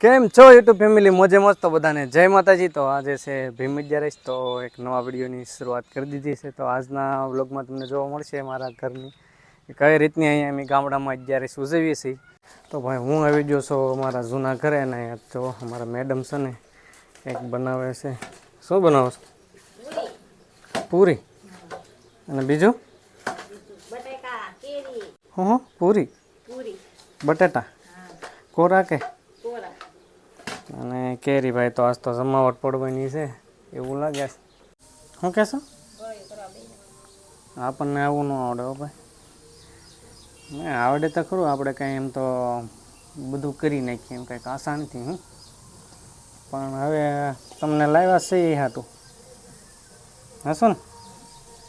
કેમ છો YouTube family? મોજે મોજ તો બધાને. જય માતાજી. તો આજે છે ભીમ અગિયારસ તો એક નવા વિડીયોની શરૂઆત કરી દીધી છે. તો આજના વ્લોગમાં તમને જોવા મળશે મારા ઘરની કઈ રીતની અહીંયા અમે ગામડામાં અત્યારે ઉજવીએ છીએ. તો ભાઈ હું આવી ગયો છું મારા જૂના ઘરે અને અહીંયા જો અમારા મેડમ છે ને એક બનાવે છે. શું બનાવો છો? પૂરી. અને બીજું? હું હું પૂરી. બટેટા. કોરા કે? કેરી ભાઈ તો આજ તો જમાવટ પડવાની છે. એવું લાગે શું કહેશો? આપણને આવું ન આવડે હો ભાઈ. ને, આવડે તો ખરું, આપણે કાંઈ એમ તો બધું કરી નાખીએ એમ કંઈક આસાનથી હું પણ હવે તમને લાવ્યા છે એ હતું હશો ને?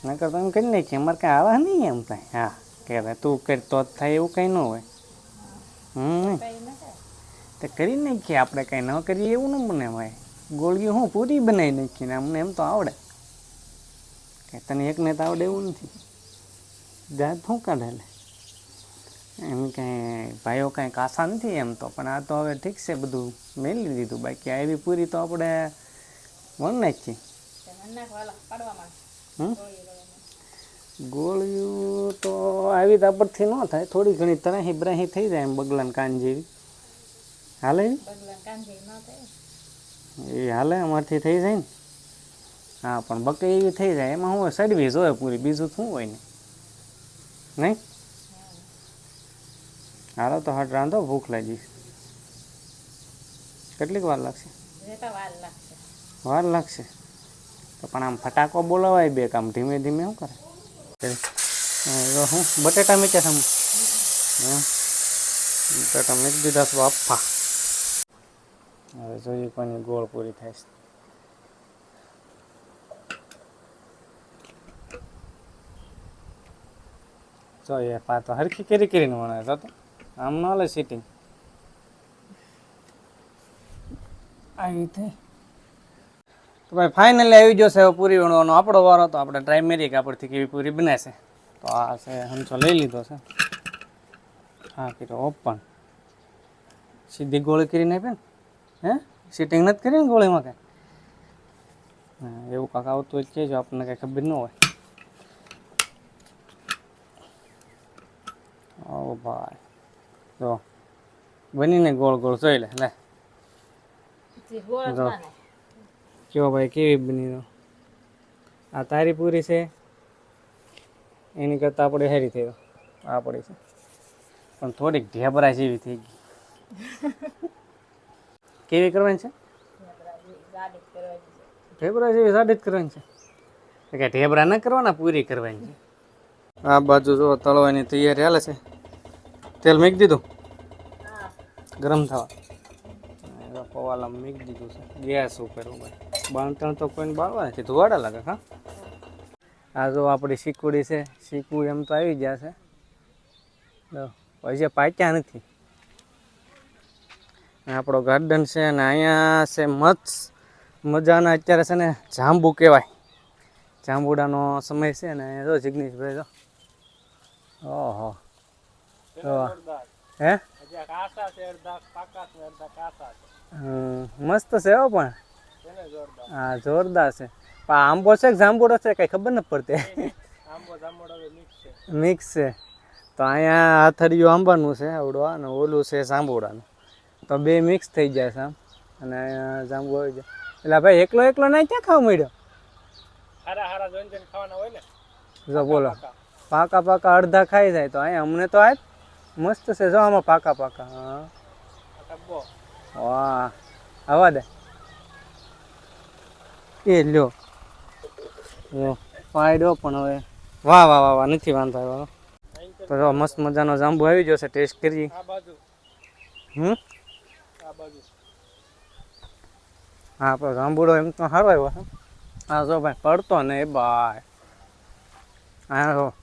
નકર તો એમ કરી નાખીએ, અમારે કાંઈ આવા નહીં એમ કાંઈ. હા, કે તું કરી, તો જ થાય એવું કંઈ ન હોય. હમ તે કરી નાખીએ, આપણે કાંઈ ન કરીએ એવું ન બને ભાઈ. ગોળીઓ હું પૂરી બનાવી નાખીને અમને એમ તો આવડે. કે તને એકને તો આવડે એવું નથી. જાત શું કાઢેલે એમ કાંઈ ભાઈઓ કાંઈ કાસા નથી એમ તો, પણ આ તો હવે ઠીક છે, બધું મેળવી દીધું. બાકી આવી પૂરી તો આપણે વણ નાખીએ. ગોળીઓ તો આવી તાપડથી ન થાય. થોડી ઘણી તરાહી બ્રાહી થઈ જાય એમ બગલાન કાન જેવી. હાલે? એ હાલે અમારથી થઈ જાય ને? હા પણ બકે એવી થઈ જાય. એમાં હું સર્વિસ હોય પૂરી બીજું શું હોય ને? નહીં? હાલો તો હટ રાંધો ભૂખ લાગી કેટલીક વાર લાગશે? વાર લાગશે. તો પણ આમ ફટાકો બોલાવાય બે કામ ધીમે ધીમે શું કરે? હું બટેટા મીઠા તમે? બટેટા મીઠ દીધા બાપા હવે જોઈએ કોની ગોળ પૂરી થાય છે. તો એ પાતો હરખી કેરી કરીને વણાય તો તો. આમ ન લે સીટિંગ આવી થઈ તો ભાઈ ફાઇનલી આવી છે હવે પૂરી વણવાનો આપણો વારો, તો આપણે ટ્રાય મેરીએ કે આપણથી કેવી પૂરી બનાવશે તો આ છે હંચો લઈ લીધો છે. હા કીધો ઓપન સીધી ગોળી કરીને આપે ને. હે? સીટિંગ નથી કરી ને ગોળીમાં કાંઈ? એવું કાંક આવતું હોય તો કહેજો આપણને કાંઈ ખબર ન હોય. ઓ ભાઈ. જો બનીને ગોળ ગોળ જોઈ લે લે. જો કયો ભાઈ કેવી બની નો આ તારી પૂરી છે એની કરતાં આપણે હેરી થયો. આ પડી છે. પણ થોડીક ઢેબરા જેવી થઈ ગઈ. કેવી કરવાની છે? ઢેબરા જેવી સાડી જ કરવાની છે. કે ઢેબરા ન કરવાના, પૂરી કરવાની છે. આ બાજુ જો તળવાની તૈયારી હાલે છે. તેલ મૂકી દીધું? ગરમ થવા. પવાલા મૂકી દીધું છે. ગેસ ઉપર બાંધણ તો કોઈને બાળવા નથી ધોવાડા લાગે, હા? આ જો આપણી શીકુડી છે. શીકું એમ તો આવી ગયા છે. હજી પાક્યા નથી. આપણો ગાર્ડન છે અને અહીંયા છે મસ્ત મજાના અત્યારે છે ને જાંબુ કહેવાય. જાંબુડાનો સમય છે ને અહીંયા જો જિગ્નેશભાઈ જો. ઓહો. તો. હે? મસ્ત છે હો પણ. હા જોરદાર છે. પણ આંબો છે કે જાંબુડો છે કઈ ખબર ન પડતી. મિક્સ છે. તો અહીંયા આથડિયું આંબાનું છે આવડો અને ઓલું છે જાંબુડાનું. તો બે મિક્સ થઈ જાય છે અને જાંબુ આવી જાય. એટલે ભાઈ એકલો એકલો નહીં ક્યાં ખાવા મળ્યો? જો બોલો. પાકા પાકા. અડધા ખાઈ જાય તો. અહીંયા અમને તો આ મસ્ત છે. જો આમાં પાકા પાકા. હા. વાહ. આવા દે. એ લ્યો. લ્યો. ફાયદો પણ હવે. વાહ વાહ વાહ વાહ. નથી વાંધો આવ્યો. તો જો મસ્ત મજાનો જાંબુ આવી ગયો છે. ટેસ્ટ કરી. હમ? હા આપણો જાંબુડો એમ તો સારો આવ્યો છે. હા જો ભાઈ પડતો ને એ બાય. હા જો.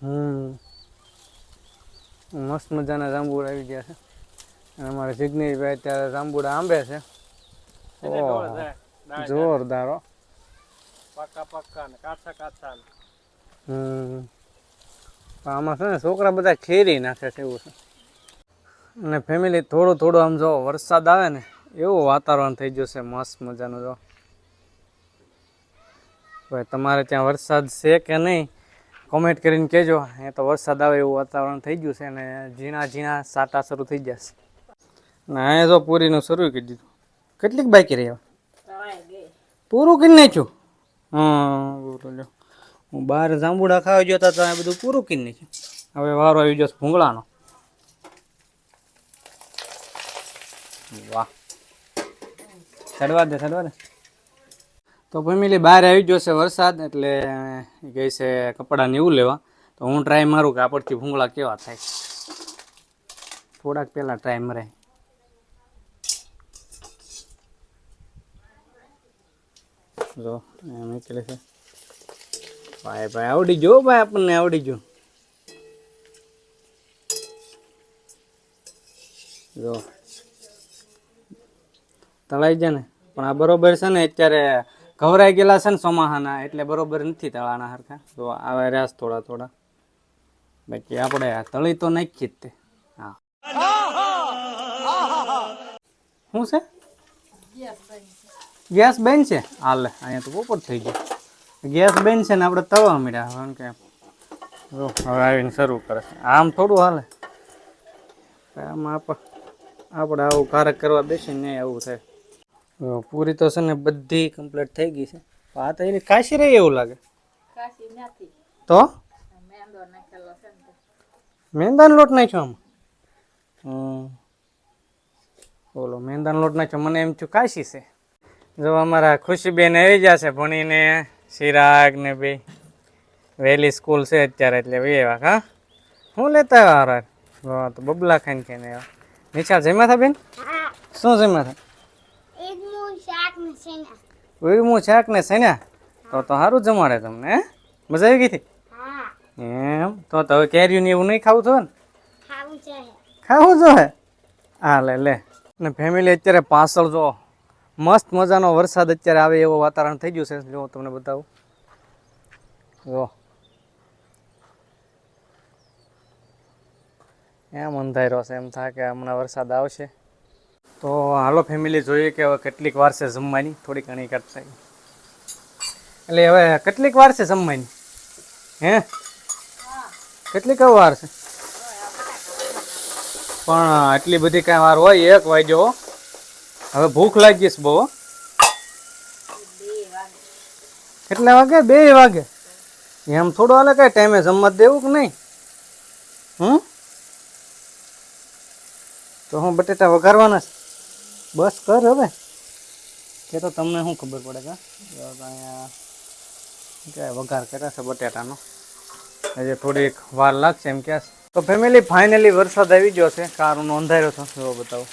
હમ. મસ્ત મજાના જાંબુડા આવી ગયા છે. અને અમારા જિગ્નેશભાઈ અત્યારે જાંબુડા આંબે છે. જોરદાર હો. પાકા પાકા ને કાચા કાચા હમ. આમાં છે ને છોકરા બધા ખેરી નાખે છે એવું છે. અને ફેમિલી થોડું થોડું આમ જો વરસાદ આવે ને એવું વાતાવરણ થઈ ગયું છે મસ્ત મજાનું જો. ભાઈ તમારે ત્યાં વરસાદ છે કે નહીં કોમેન્ટ કરીને કહેજો. એ તો વરસાદ આવે એવું વાતાવરણ થઈ ગયું છે અને ઝીણા ઝીણા સાટા શરૂ થઈ જશે ને અહીંયા જો પૂરીનું શરૂ કરી દીધું. કેટલીક બાકી રહ્યા? પૂરું કરી નાખ્યું? હા લ્યો. હું બહાર જાંબુડા ખાવા ગયો તો આ બધું પૂરું કરી નાખ્યું. હવે વારો આવી જશે ભૂંગળાનો. વાહ. ચડવા દે ચડવા દે. તો ફેમિલી બહાર આવી ગયો છે વરસાદ એટલે ગઈ છે કપડાં એવું લેવા. તો હું ટ્રાય મારું કે આપણથી ભૂંગળા કેવા થાય. થોડાક પહેલાં ટ્રાય મરે. જો નીકળે છે. ભાઈ ભાઈ આવડી ગયો ભાઈ આપણને આવડી ગયો. જો. તળાઈ જાય ને. પણ આ બરોબર છે ને અત્યારે ઘવરાઈ ગયેલા છે ને ચોમાહાના એટલે બરોબર નથી તળાના હરખા. તો આવે રહ્યા છે થોડા થોડા. બાકી આપણે તળી તો નાખીએ જ તે. હા. શું છે? ગેસ બેન છે? હાલે અહીંયા તો બપોર થઈ ગયો. ગેસ બેન છે ને આપણે તવા મળ્યા. કારણ કે જો હવે આવીને શરૂ કરે છે. આમ થોડું હાલે. આમ આપ આપણે આવું કારક કરવા બેસીને નહીં આવું થાય. પૂરી તો છે ને બધી કમ્પ્લીટ થઈ ગઈ છે. આ તો એની કાશી રહી એવું લાગે. તો? છે મેંદાનો લોટ નાખ્યો આમ? બોલો મેંદાનો લોટ નાખ્યો. મને એમ થયું કાશી છે. જો અમારા ખુશીબેન આવી જશે છે ભણીને. ચિરાગ ને બે. વહેલી સ્કૂલ છે અત્યારે એટલે વેવા હા? હું લેતા આવ્યા હારા? તો બબલા ખાઈને ખાઈને આવ્યા નિશા જમ્યા હતા બેન? શું જમ્યા હતા ઉડમું શાક ને સૈના તો તો સારું જમાડે તમને હે? મજા આવી ગઈ હતી? એમ? તો તો હવે કેરીયું ને એવું નહીં ખાવું થયું ને? ખાવું જોઈએ હા? લે લે. ને ફેમિલી અત્યારે પાછળ જો મસ્ત મજાનો વરસાદ અત્યારે આવે એવો વાતાવરણ થઈ ગયું છે. જો તમને બતાવું. જો. એમ અંધાર્યો છે, એમ થાય કે હમણાં વરસાદ આવશે. તો હાલો ફેમિલી જોઈએ કે હવે કેટલીક વાર છે જમવાની. થોડી ઘણી કરતા એટલે હવે કેટલીક વાર છે જમવાની? હે? કેટલીક વાર છે? પણ આટલી બધી કાંઈ વાર હોય, એક વાગ્યો. હો. હવે ભૂખ લાગી છે બહુ, હો. કેટલા વાગે? બે વાગે. એમ થોડું હાલે કઈ ટાઈમે જમવા દેવું કે નહીં? હમ? તો હું બટેટા વઘારવાના છે. બસ કર હવે. કે તો તમને શું ખબર પડે કા? જો તો અહીંયા કે વઘાર કર્યા છે બટેટાનો. હજી થોડીક વાર લાગશે એમ કે તો ફેમિલી ફાઇનલી વરસાદ આવી ગયો છે. કારનો નોંધાયો છો. જો બતાવો.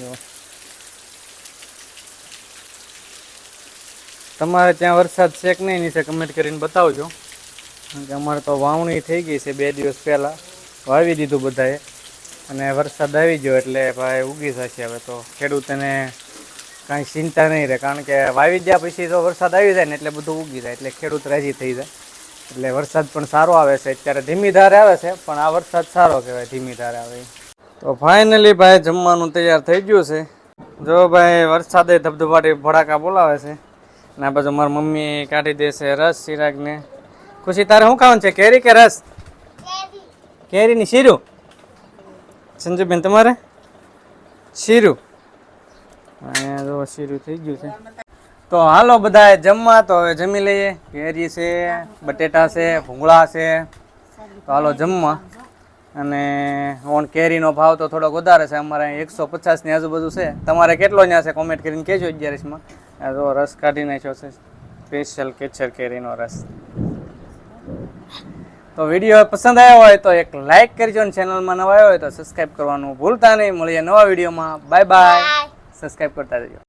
જો તમારે ત્યાં વરસાદ છે કે નહીં નીચે કમેન્ટ કરીને બતાવજો. કારણ કે અમારે તો વાવણી થઈ ગઈ છે બે દિવસ પહેલાં. વાવી દીધું બધાએ. અને વરસાદ આવી ગયો એટલે ભાઈ ઉગી જશે હવે તો. ખેડૂતને કાંઈ ચિંતા નહીં રહે, કારણ કે વાવી ગયા પછી તો વરસાદ આવી જાય ને એટલે બધું ઉગી જાય, એટલે ખેડૂત રાજી થઈ જાય. એટલે વરસાદ પણ સારો આવે છે. અત્યારે ધીમી ધારે આવે છે, પણ આ વરસાદ સારો કહેવાય, ધીમી ધારે આવે. તો ફાઇનલી ભાઈ જમવાનું તૈયાર થઈ ગયું છે. જો ભાઈ વરસાદે ધબધબાટી ભડાકા બોલાવે છે. ને આ બાજુ મારી મમ્મી કાઢી દેશે રસ ચિરાગને. ખુશી, તારે શું ખાવાનું છે? કેરી કે રસ? કેરીની શીરું? સંજુબેન, તમારે? શીરું. અહીંયા જો શીરું થઈ ગયું છે. તો હાલો બધા જમવા, તો હવે જમી લઈએ. કેરી છે, બટેટા છે, ભૂંગળા છે. તો હાલો જમવા. અને ઓન કેરીનો ભાવ તો થોડોક વધારે છે. અમારે એકસો પચાસની આજુબાજુ છે. તમારે કેટલો ત્યાં છે? કોમેન્ટ કરીને કહેજો અગિયારીસમાં. તો રસ કાઢી નાખ્યો છે. સ્પેશિયલ કેચર કેરીનો રસ. તો વીડિયો પસંદ આવ્યો હોય તો એક લાઈક કરજો અને ચેનલમાં નવા આવ્યો હોય તો સબસ્ક્રાઈબ કરવાનું ભૂલતા નહીં. મળીએ નવા વિડીયોમાં. બાય બાય સબસ્ક્રાઈબ કરતા રહેજો